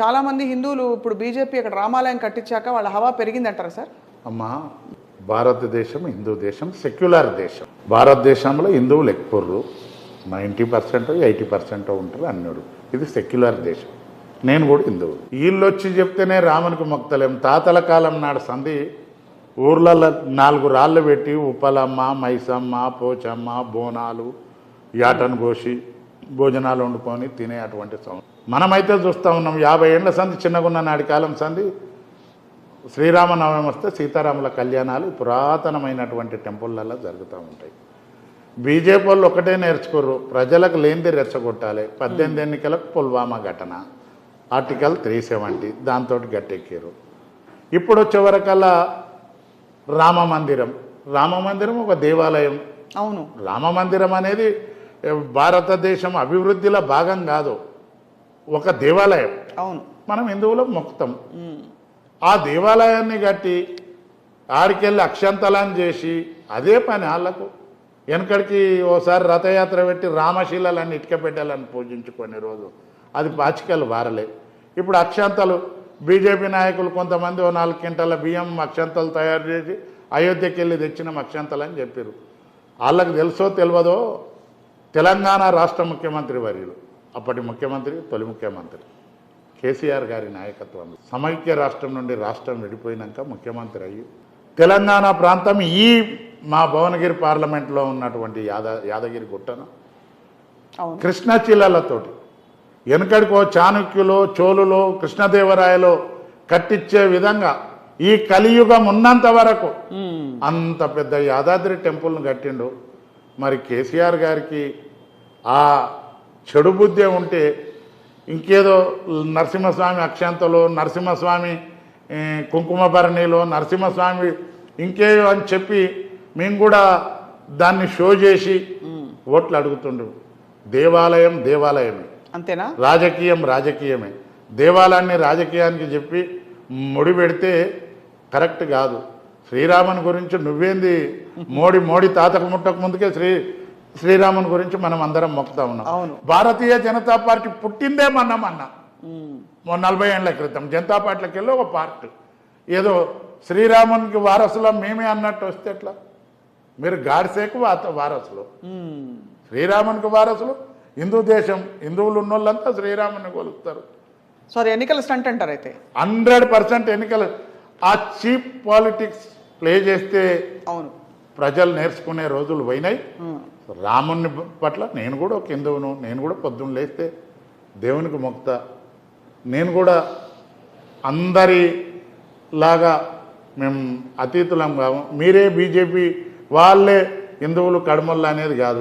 చాలా మంది హిందువులు ఇప్పుడు బీజేపీ అక్కడ రామాలయం కట్టించాక వాళ్ళ హవా పెరిగిందంటారా సార్? అమ్మా భారతదేశం హిందూ దేశం సెక్యులర్ దేశం. భారతదేశంలో హిందువులు ఎక్కుర్రు. నైంటీ పర్సెంట్ ఎయిటీ పర్సెంట్ ఉంటారు అన్నాడు ఇది సెక్యులర్ దేశం. నేను కూడా హిందువు. వీళ్ళు వచ్చి చెప్తేనే రామునికి మొక్తలేం. తాతల కాలం నాడు సంధి ఊర్లలో నాలుగు రాళ్ళు పెట్టి ఉప్పలమ్మ మైసమ్మ పోచమ్మ బోనాలు యాటను కోసి భోజనాలు వండుకొని తినే అటువంటి సం- మనమైతే చూస్తూ ఉన్నాం యాభై ఏళ్ళ సంధి చిన్నగున్న నాటి కాలం సంధి. శ్రీరామనవమి వస్తే సీతారాముల కళ్యాణాలు పురాతనమైనటువంటి టెంపుల్లలో జరుగుతూ ఉంటాయి. బీజేపీ వాళ్ళు ఒకటే నేర్చుకోరు ప్రజలకు లేనిది రెచ్చగొట్టాలి. పద్దెనిమిది ఎన్నికలకు పుల్వామా ఘటన ఆర్టికల్ త్రీ సెవెంటీ దాంతో గట్టెక్కారు. ఇప్పుడు వచ్చే వరకల్లా రామ మందిరం. రామ మందిరం ఒక దేవాలయం. అవును. రామ మందిరం అనేది భారతదేశం అభివృద్ధిలో భాగం కాదు. ఒక దేవాలయం. అవును. మనం హిందువులం మొక్కుతాం. ఆ దేవాలయాన్ని కట్టి ఆడికెళ్ళి అక్షంతలం చేసి అదే పని వాళ్ళకు వెనకడికి ఓసారి రథయాత్ర పెట్టి రామశీలలన్నీ ఇటుక పెట్టాలని పూజించుకునే రోజు. అది పాచికలు వారలే. ఇప్పుడు అక్షంతలు బీజేపీ నాయకులు కొంతమంది ఓ నాలుగు క్వింటాల బియ్యం అక్షంతలు తయారు చేసి అయోధ్యకి వెళ్ళి తెచ్చిన అక్షంతలు అని చెప్పారు వాళ్ళకి తెలుసో తెలియదో తెలంగాణ రాష్ట్ర ముఖ్యమంత్రి వర్యులు. అప్పటి ముఖ్యమంత్రి తొలి ముఖ్యమంత్రి. కేసీఆర్ గారి నాయకత్వంలో. సమైక్య రాష్ట్రం నుండి రాష్ట్రం విడిపోయినాక ముఖ్యమంత్రి అయ్యి తెలంగాణ ప్రాంతం ఈ మా భువనగిరి పార్లమెంట్లో ఉన్నటువంటి యాద యాదగిరి గుట్టను కృష్ణ చిల్లలతోటి వెనకడికో చాణక్యులు చోళులు కృష్ణదేవరాయలు కట్టించే విధంగా ఈ కలియుగం ఉన్నంత వరకు. అంత పెద్ద యాదాద్రి టెంపుల్ను కట్టిండు. మరి కేసీఆర్ గారికి ఆ చెడు బుద్ధి ఉంటే ఇంకేదో నరసింహస్వామి అక్షంతలు నరసింహస్వామి ఏ, కుంకుమ భరణిలో నరసింహస్వామి ఇంకేదో అని చెప్పి మేము కూడా దాన్ని షో చేసి ఓట్లు అడుగుతుండు. దేవాలయం దేవాలయమే. అంతేనా? రాజకీయం రాజకీయమే. దేవాలయాన్ని రాజకీయానికి చెప్పి ముడి పెడితే కరెక్ట్ కాదు. శ్రీరాముని గురించి నువ్వేంది మోడీ మోడీ తాతకు ముట్టక ముందుకే శ్రీ శ్రీరాముని గురించి మనం అందరం మొక్కుతా ఉన్నాం. అవును. భారతీయ జనతా పార్టీ పుట్టిందే. మొన్న నలభై ఏళ్ళ క్రితం జనతా పార్టీకి వెళ్ళి ఒక పార్టీ ఏదో శ్రీరామునికి వారసులం మేమే అన్నట్టు వస్తే ఎట్లా? మీరు గాడిసేకు వారసులు. శ్రీరామునికి వారసులు. హిందూ దేశం హిందువులు ఉన్నోళ్ళంతా శ్రీరాముని కొలుస్తారు. సో అది ఎన్నికల స్టంట్ అంటారు అయితే? హండ్రెడ్ పర్సెంట్ ఎన్నికలు ఆ చీప్ పాలిటిక్స్ ప్లే చేస్తే అవును. ప్రజలు నేర్చుకునే రోజులు పోయినాయి. రాముని పట్ల నేను కూడా ఒక హిందువును నేను కూడా పొద్దున్న లేస్తే దేవునికి మొక్తా. నేను కూడా అందరి లాగా మేము అతీతులం కాము. మీరే బీజేపీ వాళ్ళే హిందువులు కడమల్ల అనేది కాదు.